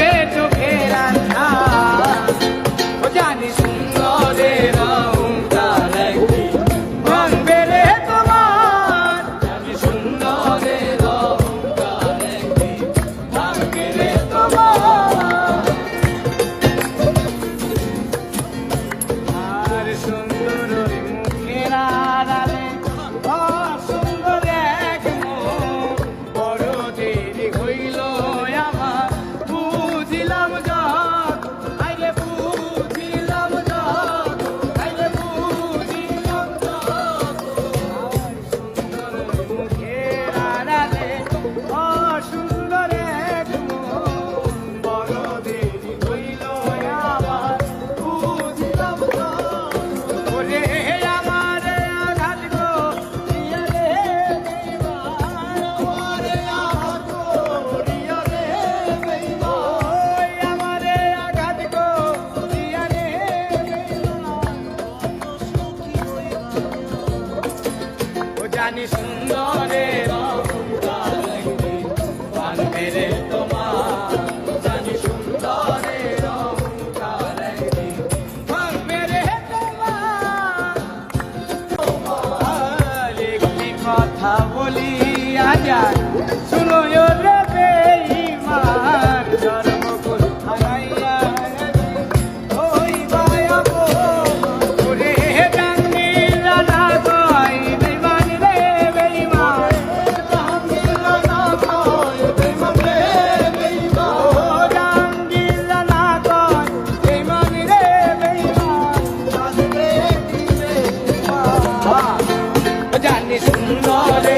faith তোমার। একটি কথা বলি আজ শুনো রে। நாளே